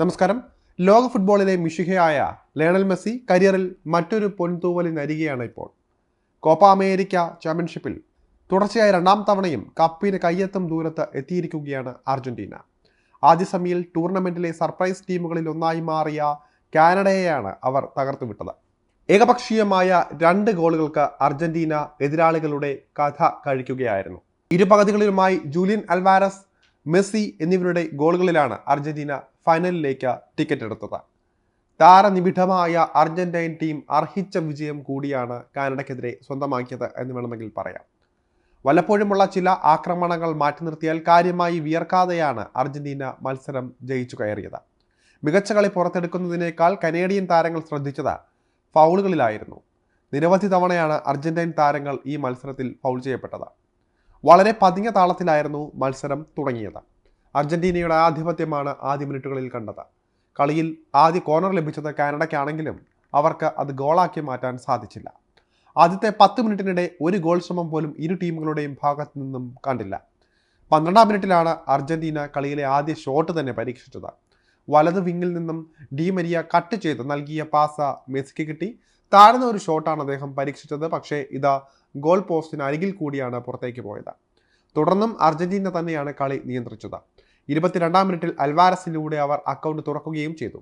നമസ്കാരം. ലോക ഫുട്ബോളിലെ മിഷിഹയായ ലയണൽ മെസ്സി കരിയറിൽ മറ്റൊരു പൊൻതൂവലിനരികെയാണ് ഇപ്പോൾ. കോപ്പ അമേരിക്ക ചാമ്പ്യൻഷിപ്പിൽ തുടർച്ചയായ രണ്ടാം തവണയും കപ്പിന് കയ്യെത്തും ദൂരത്ത് എത്തിയിരിക്കുകയാണ് അർജന്റീന. ആദ്യ സെമിയിൽ ടൂർണമെന്റിലെ സർപ്രൈസ് ടീമുകളിൽ ഒന്നായി മാറിയ കാനഡയെയാണ് അവർ തകർത്തുവിട്ടത് ഏകപക്ഷീയമായ രണ്ട് ഗോളുകൾക്ക് അർജന്റീന എതിരാളികളുടെ കഥ കഴിക്കുകയായിരുന്നു. ഇരുപകുതികളിലുമായി ജൂലിയൻ അൽവാരസ് മെസ്സി എന്നിവരുടെ ഗോളുകളിലാണ് അർജന്റീന ഫൈനലിലേക്ക് ടിക്കറ്റ് എടുത്തത്. താരനിബിഡമായ അർജന്റൈൻ ടീം അർഹിച്ച വിജയം കൂടിയാണ് കാനഡയ്ക്കെതിരെ സ്വന്തമാക്കിയത് എന്ന് വേണമെങ്കിൽ പറയാം. വല്ലപ്പോഴുമുള്ള ചില ആക്രമണങ്ങൾ മാറ്റി നിർത്തിയാൽ കാര്യമായി വിയർക്കാതെയാണ് അർജന്റീന മത്സരം ജയിച്ചു കയറിയത്. മികച്ച കളി പുറത്തെടുക്കുന്നതിനേക്കാൾ കനേഡിയൻ താരങ്ങൾ ശ്രദ്ധിച്ചത് ഫൗളുകളിലായിരുന്നു. നിരവധി തവണയാണ് അർജന്റൈൻ താരങ്ങൾ ഈ മത്സരത്തിൽ ഫൗൾ ചെയ്യപ്പെട്ടത്. വളരെ പതിഞ്ഞ താളത്തിലായിരുന്നു മത്സരം തുടങ്ങിയത്. അർജന്റീനയുടെ ആധിപത്യമാണ് ആദ്യ മിനിറ്റുകളിൽ കണ്ടത്. കളിയിൽ ആദ്യ കോർണർ ലഭിച്ചത് കാനഡയ്ക്കാണെങ്കിലും അവർക്ക് അത് ഗോളാക്കി മാറ്റാൻ സാധിച്ചില്ല. ആദ്യത്തെ പത്ത് മിനിറ്റിനിടെ ഒരു ഗോൾ ശ്രമം പോലും ഇരു ടീമുകളുടെയും ഭാഗത്തു നിന്നും കണ്ടില്ല. പന്ത്രണ്ടാം മിനിറ്റിലാണ് അർജന്റീന കളിയിലെ ആദ്യ ഷോട്ട് തന്നെ പരീക്ഷിച്ചത്. വലത് വിങ്ങിൽ നിന്നും ഡി മരിയ കട്ട് ചെയ്ത് നൽകിയ പാസ മെസ്സിക്ക് കിട്ടി. താഴ്ന്ന ഒരു ഷോട്ടാണ് അദ്ദേഹം പരീക്ഷിച്ചത്. പക്ഷേ ഇത് ഗോൾ പോസ്റ്റിന് അരികിൽ കൂടിയാണ് പുറത്തേക്ക് പോയത്. തുടർന്നും അർജന്റീന തന്നെയാണ് കളി നിയന്ത്രിച്ചത്. ഇരുപത്തിരണ്ടാം മിനിറ്റിൽ അൽവാരസിലൂടെ അവർ അക്കൗണ്ട് തുറക്കുകയും ചെയ്തു.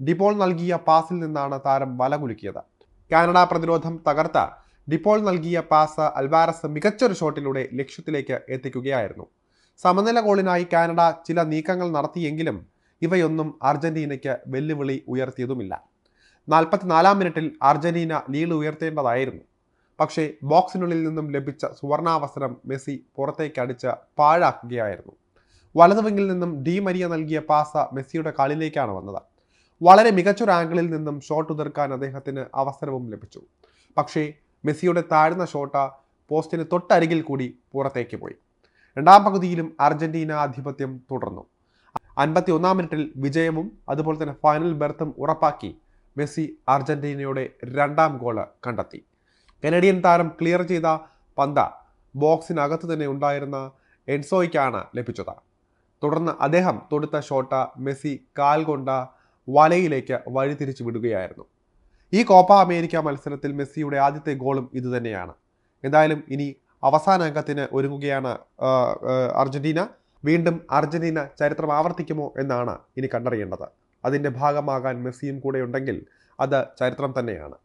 ഡിപ്പോൾ നൽകിയ പാസിൽ നിന്നാണ് താരം വലകുലുക്കിയത് കാനഡ പ്രതിരോധം തകർത്ത ഡിപ്പോൾ നൽകിയ പാസ് അൽവാരസ് മികച്ചൊരു ഷോട്ടിലൂടെ ലക്ഷ്യത്തിലേക്ക് എത്തിക്കുകയായിരുന്നു. സമനില ഗോളിനായി കാനഡ ചില നീക്കങ്ങൾ നടത്തിയെങ്കിലും ഇവയൊന്നും അർജന്റീനയ്ക്ക് വെല്ലുവിളി ഉയർത്തിയതുമില്ല. നാൽപ്പത്തിനാലാം മിനിറ്റിൽ അർജന്റീന ലീഡ് ഉയർത്തേണ്ടതായിരുന്നു. പക്ഷേ ബോക്സിനുള്ളിൽ നിന്നും ലഭിച്ച സുവർണാവസരം മെസ്സി പുറത്തേക്ക് അടിച്ച് പാഴാക്കുകയായിരുന്നു. വലതുവിങ്ങിൽ നിന്നും ഡി മരിയ നൽകിയ പാസ മെസ്സിയുടെ കളിയിലേക്കാണ് വന്നത്. വളരെ മികച്ചൊരു ആംഗിളിൽ നിന്നും ഷോട്ട് ഉതിർക്കാൻ അദ്ദേഹത്തിന് അവസരവും ലഭിച്ചു. പക്ഷേ മെസ്സിയുടെ താഴ്ന്ന ഷോട്ട് പോസ്റ്റിന് തൊട്ടരികിൽ കൂടി പുറത്തേക്ക് പോയി. രണ്ടാം പകുതിയിലും അർജന്റീന ആധിപത്യം തുടർന്നു. അൻപത്തി ഒന്നാം മിനിറ്റിൽ വിജയവും അതുപോലെ തന്നെ ഫൈനൽ ബെർത്തും ഉറപ്പാക്കി മെസ്സി അർജന്റീനയുടെ രണ്ടാം ഗോൾ കണ്ടെത്തി. കനേഡിയൻ താരം ക്ലിയർ ചെയ്ത പന്ത ബോക്സിനകത്ത് തന്നെ ഉണ്ടായിരുന്ന എൻസോയ്ക്കാണ് ലഭിച്ചത്. തുടർന്ന് അദ്ദേഹം തൊടുത്ത ഷോട്ട് മെസ്സി കാൽ കൊണ്ട വലയിലേക്ക് വഴിതിരിച്ചു വിടുകയായിരുന്നു. ഈ കോപ്പ അമേരിക്ക മത്സരത്തിൽ മെസ്സിയുടെ ആദ്യത്തെ ഗോളും ഇതുതന്നെയാണ് എന്തായാലും ഇനി അവസാന അംഗത്തിന് ഒരുങ്ങുകയാണ് അർജന്റീന. വീണ്ടും അർജന്റീന ചരിത്രം ആവർത്തിക്കുമോ എന്നാണ് ഇനി കണ്ടറിയേണ്ടത്. അതിന്റെ ഭാഗമാകാൻ മെസ്സിയും കൂടെ ഉണ്ടെങ്കിൽ അത് ചരിത്രം തന്നെയാണ്.